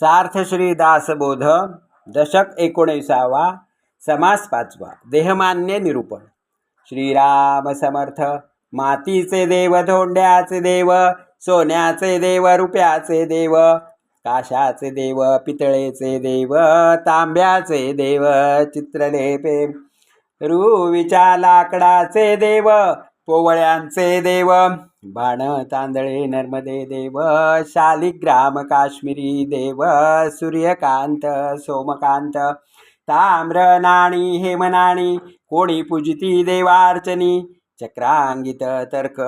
सार्थ श्री दासबोध दशक एकोणीसावा समास पाचवा देहमान्य निरूपण. श्रीराम समर्थ मातीचे देव धोंड्याचे देव सोन्याचे देव रुपयाचे देव काशाचे देव पितळेचे देव तांब्याचे देव चित्रलेपे रुवीच्या लाकडाचे देव पोवळ्यांचे देव बाण तांदळे नर्मदे देव शालिग्राम काश्मीरी देव सूर्यकांत सोमकांत ताम्र नाणी हेमनाणी कोणी पूजिती देवार्चनी चक्रांगित तर्क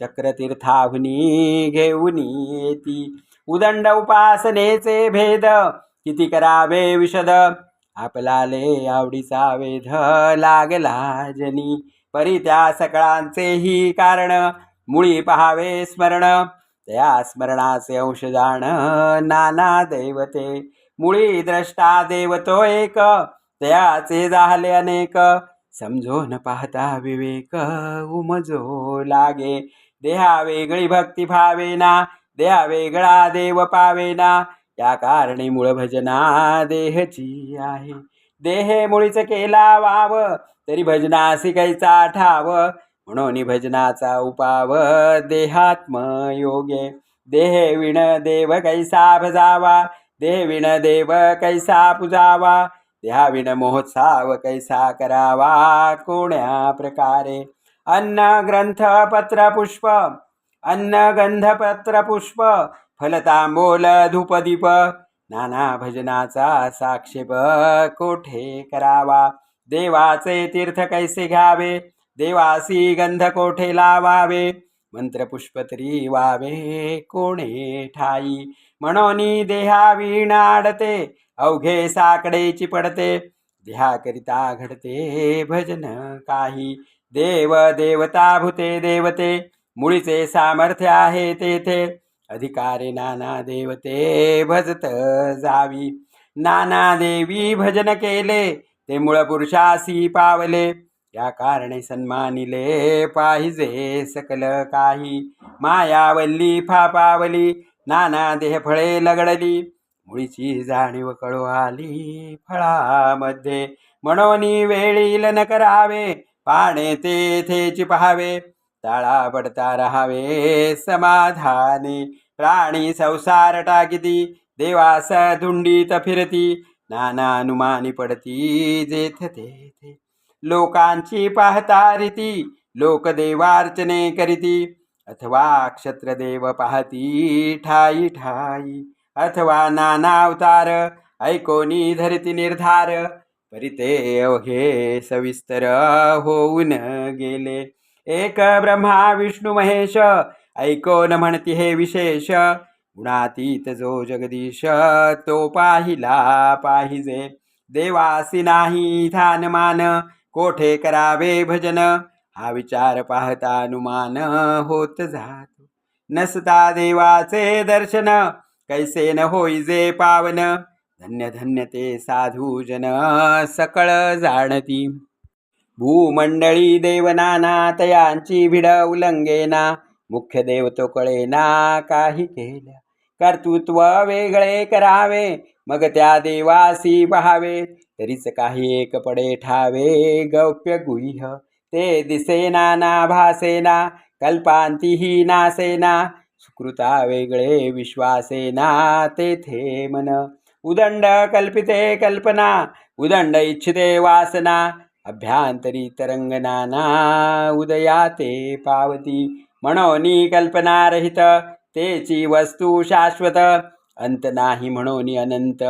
चक्रतीर्थाहुनी घेऊन येती. उदंड उपासनेचे भेद किती करावे विशद आपलाले आवडीचा वेध लागला जनी. परी त्या सकळांचेही कारण. मुळी पहावे स्मरण. त्या स्मरणाचे अंश जाण नाना देवते. मुळी द्रष्टा देवतो एक. त्याचे झाले अनेक. समजो न पाहता विवेक उमजो लागे. देहा वेगळी भक्ती भावेना. देहा वेगळा देव पावेना. या कारणी मूळ भजना देहची आहे. देहे मुळीच केला वाव तरी भजनासी कैचा ठाव. म्हणून भजनाचा उपाव देहात्म योगे देहे विण देव कैसा भजावा देह विण देव कैसा पुजावा देहा विण महोत्साव कैसा करावा कोण्या प्रकारे? अन्न ग्रंथ पत्र पुष्प. अन्न गंध पत्र पुष्प. फलतांबोल धूपदीप. नाना भजनाचा साक्षेप कोठे करावा? देवाचे तीर्थ कैसे घ्यावे? देवासी गंध कोठे लावावे? मंत्रपुष्प तरी वावे कोणे ठाई? म्हणोनी देहा विणाडते अवघे साकडेची पडते देहाकरिता घडते भजन काही. देव देवता भूते देवते मुळीचे सामर्थ्य आहे तेथे. अधिकारे नाना देवते भजत जावी. नाना देवी भजन केले ते मूळ पुरुषासी पावले. या कारणे सन्मानिले पाहिजे सकल काही. मायावल्ली फापावली नाना देह फळे लगडली. मुळीची जाणीव कळू आली फळामध्ये. म्हणून वेळील न करावे पाणे तेथेची पहावे. ताळा पडता राहावे समाधानी. प्राणी संसार टाकिती देवास धुंडीत फिरती नाना अनुमानी पडती जेथ तेथे. लोकांची पाहता रीती लोकदेवार्चने करीती अथवा क्षत्रदेव पाहती ठाई ठाई. अथवा नाना अवतार ऐकोनी धरती निर्धार परिते अवघे सविस्तर होऊन गेले. एक ब्रह्मा विष्णू महेश ऐकोन म्हणती हे विशेष. गुणातीत जो जगदीश तो पाहिला पाहिजे. देवासी नाही ध्यानमान कोठे करावे भजन? हा विचार पाहता अनुमान होत जातो. नसता देवाचे दर्शन कैसे न होईजे पावन? धन्य धन्य ते साधू जन सकळ जाणती. भूमंडळी देवनाना तयांची भिड उल्लंघेना मुख्य देव तो कळेना काही केल्या कर्तृत्व वेगळे करावे मग त्या देवासी पहावे. तरीच काही एक पडे ठावे गौप्य गुह्य. ते दिसेना ना भासेना कल्पांतीही नासेना. सुकृता वेगळे विश्वासेना तेथे मन उदंड कल्पिते कल्पना उदंड इच्छिते वासना. अभ्यांतरी तरंगनाना उदयाते पावती। म्हणोनी कल्पनारहित तेची वस्तू शाश्वत। अंत नाही म्हणून अनंत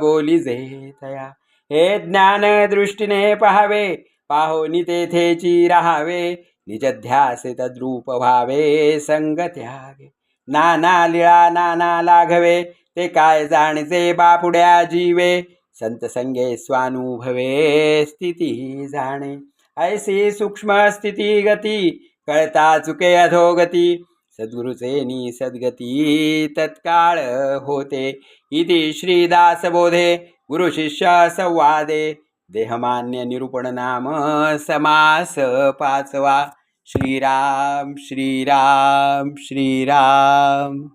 बोली जे तया। हे ज्ञान दृष्टीने पहावे पाहोनी तेथेची राहावे। निजध्यासे तद्रूप व्हावे संग त्यागे। नाना लिळा नाना लाघवे ते काय जाणचे बापुड्या जीवे। संत संगे स्वानुभवे स्थिती जाणे. ऐसी सूक्ष्म स्थिती गती कळता चुके अधोगती. सद्गुरुचे सद्गती तत्काळ होते. इति श्रीदासबोधे गुरुशिष्य संवादे. देहमान्य निरूपण नाम समास पाचवा. श्रीराम श्रीराम श्रीराम.